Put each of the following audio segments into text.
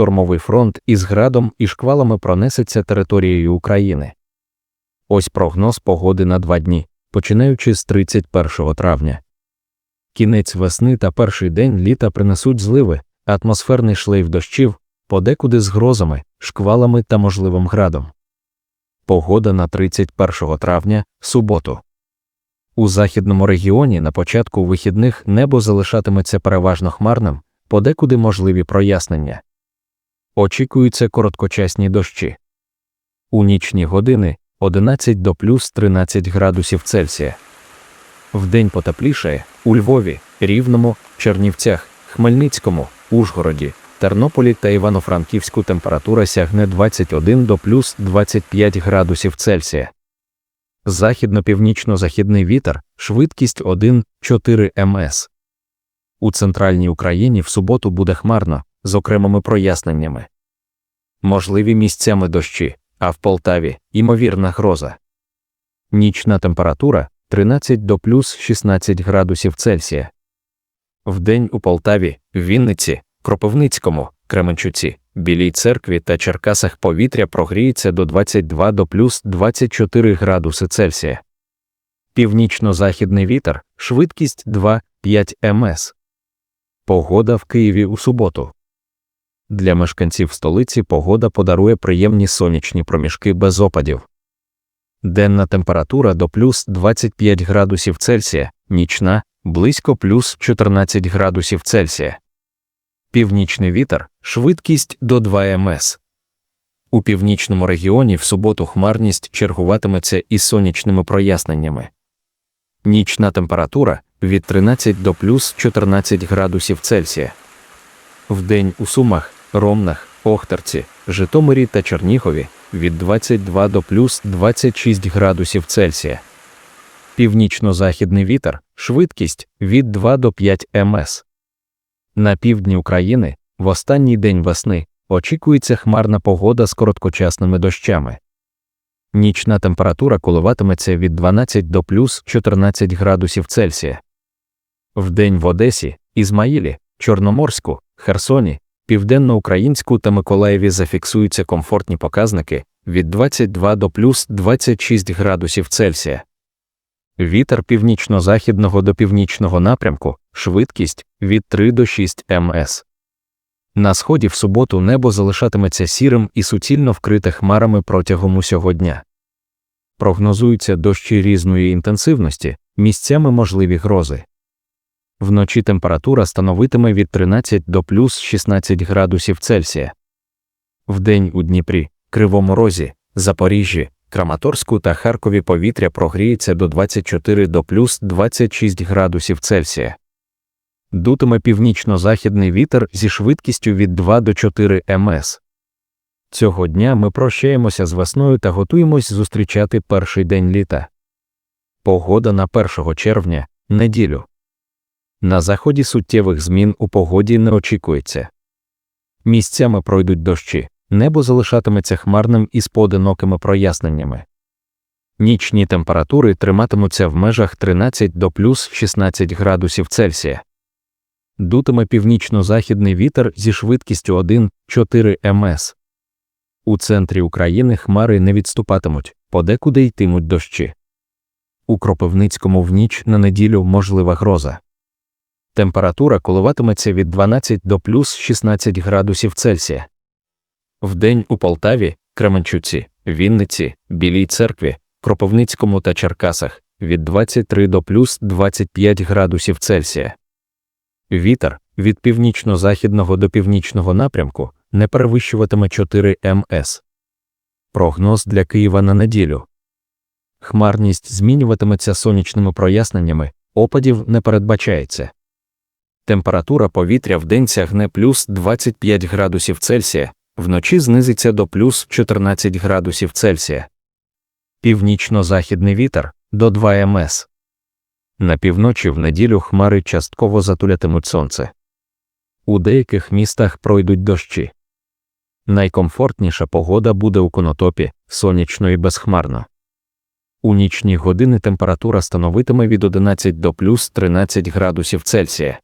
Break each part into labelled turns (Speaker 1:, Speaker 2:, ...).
Speaker 1: штормовий фронт із градом і шквалами пронесеться територією України. Ось прогноз погоди на два дні, починаючи з 31 травня. Кінець весни та перший день літа принесуть зливи, атмосферний шлейф дощів, подекуди з грозами, шквалами та можливим градом. Погода на 31 травня суботу. У західному регіоні на початку вихідних небо залишатиметься переважно хмарним, подекуди можливі прояснення. Очікуються короткочасні дощі. У нічні години 11 до плюс 13 градусів Цельсія. Вдень потеплішає у Львові, Рівному, Чернівцях, Хмельницькому, Ужгороді, Тернополі та Івано-Франківську температура сягне 21 до плюс 25 градусів Цельсія. Західно-північно-західний вітер, швидкість 1,4 МС. У центральній Україні в суботу буде хмарно, з окремими проясненнями. Можливі місцями дощі, а в Полтаві ймовірна гроза. Нічна температура 13 до плюс 16 градусів Цельсія. Вдень у Полтаві, Вінниці, Кропивницькому, Кременчуці, Білій церкві та Черкасах повітря прогріється до 22 до плюс 24 градуси Цельсія. Північно-західний вітер, швидкість 2-5 МС. Погода в Києві у суботу. Для мешканців столиці погода подарує приємні сонячні проміжки без опадів. Денна температура до плюс 25 градусів Цельсія, нічна близько плюс 14 градусів Цельсія. Північний вітер, швидкість до 2 МС. У північному регіоні в суботу хмарність чергуватиметься із сонячними проясненнями. Нічна температура від 13 до плюс 14 градусів Цельсія. Вдень у Сумах, Ромнах, Охтарці, Житомирі та Чернігові від 22 до плюс 26 градусів Цельсія. Північно-західний вітер, швидкість від 2 до 5 МС. На півдні України в останній день весни очікується хмарна погода з короткочасними дощами. Нічна температура коливатиметься від 12 до плюс 14 градусів Цельсія. Вдень в Одесі, Ізмаїлі, Чорноморську, Херсоні, Південноукраїнську та Миколаєві зафіксуються комфортні показники від 22 до плюс 26 градусів Цельсія. Вітер північно-західного до північного напрямку, швидкість від 3 до 6 МС. На сході в суботу небо залишатиметься сірим і суцільно вкрите хмарами протягом усього дня. Прогнозуються дощі різної інтенсивності, місцями можливі грози. Вночі температура становитиме від 13 до плюс 16 градусів Цельсія. Вдень у Дніпрі, Кривому Розі, Запоріжжі, Краматорську та Харкові повітря прогріється до 24 до плюс 26 градусів Цельсія. Дутиме північно-західний вітер зі швидкістю від 2 до 4 МС. Цього дня ми прощаємося з весною та готуємось зустрічати перший день літа. Погода на 1 червня, неділю. На заході суттєвих змін у погоді не очікується. Місцями пройдуть дощі, небо залишатиметься хмарним із поодинокими проясненнями. Нічні температури триматимуться в межах 13 до плюс 16 градусів Цельсія. Дутиме північно-західний вітер зі швидкістю 1,4 МС. У центрі України хмари не відступатимуть, подекуди йтимуть дощі. У Кропивницькому в ніч на неділю можлива гроза. Температура коливатиметься від 12 до плюс 16 градусів Цельсія. Вдень у Полтаві, Кременчуці, Вінниці, Білій церкві, Кропивницькому та Черкасах від 23 до плюс 25 градусів Цельсія. Вітер від північно-західного до північного напрямку не перевищуватиме 4 МС. Прогноз для Києва на неділю. Хмарність змінюватиметься сонячними проясненнями, опадів не передбачається. Температура повітря в день сягне плюс 25 градусів Цельсія, вночі знизиться до плюс 14 градусів Цельсія. Північно-західний вітер до 2 МС. На півночі в неділю хмари частково затулятимуть сонце. У деяких містах пройдуть дощі. Найкомфортніша погода буде у конотопі, сонячно і безхмарно. У нічні години температура становитиме від 11 до плюс 13 градусів Цельсія.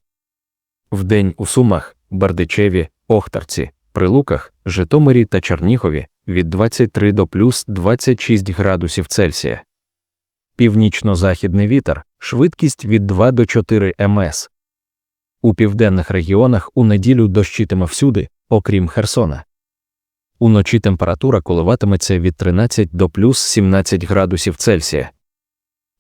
Speaker 1: Вдень у Сумах, Бердичеві, Охтарці, Прилуках, Житомирі та Чернігові від 23 до плюс 26 градусів Цельсія. Північно-західний вітер, швидкість від 2 до 4 МС. У південних регіонах у неділю дощитиме всюди, окрім Херсона. Уночі температура коливатиметься від 13 до плюс 17 градусів Цельсія.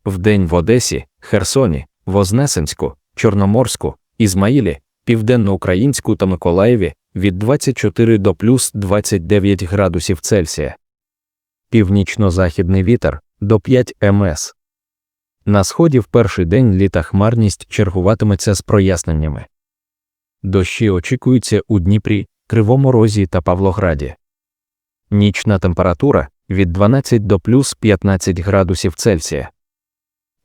Speaker 1: Вдень в Одесі, Херсоні, Вознесенську, Чорноморську, Ізмаїлі, Південноукраїнську та Миколаєві від 24 до плюс 29 градусів Цельсія. Північно-західний вітер до 5 МС. На сході в перший день літа хмарність чергуватиметься з проясненнями. Дощі очікуються у Дніпрі, Кривому Розі та Павлограді. Нічна температура від 12 до плюс 15 градусів Цельсія.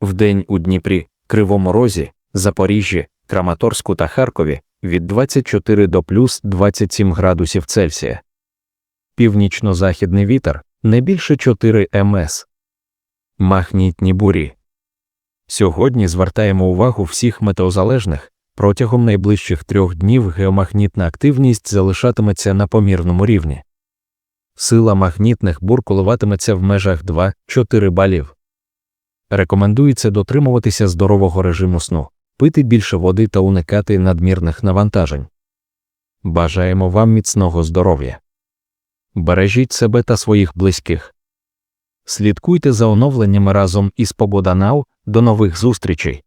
Speaker 1: Вдень у Дніпрі, Кривому Розі, Запоріжжі, Краматорську та Харкові від 24 до плюс 27 градусів Цельсія. Північно-західний вітер не більше 4 МС. Махнітні бурі. Сьогодні звертаємо увагу всіх метеозалежних. Протягом найближчих трьох днів геомагнітна активність залишатиметься на помірному рівні. Сила магнітних бур коливатиметься в межах 2-4 балів. Рекомендується дотримуватися здорового режиму сну, пити більше води та уникати надмірних навантажень. Бажаємо вам міцного здоров'я. Бережіть себе та своїх близьких. Слідкуйте за оновленнями разом із Пободанау. До нових зустрічей!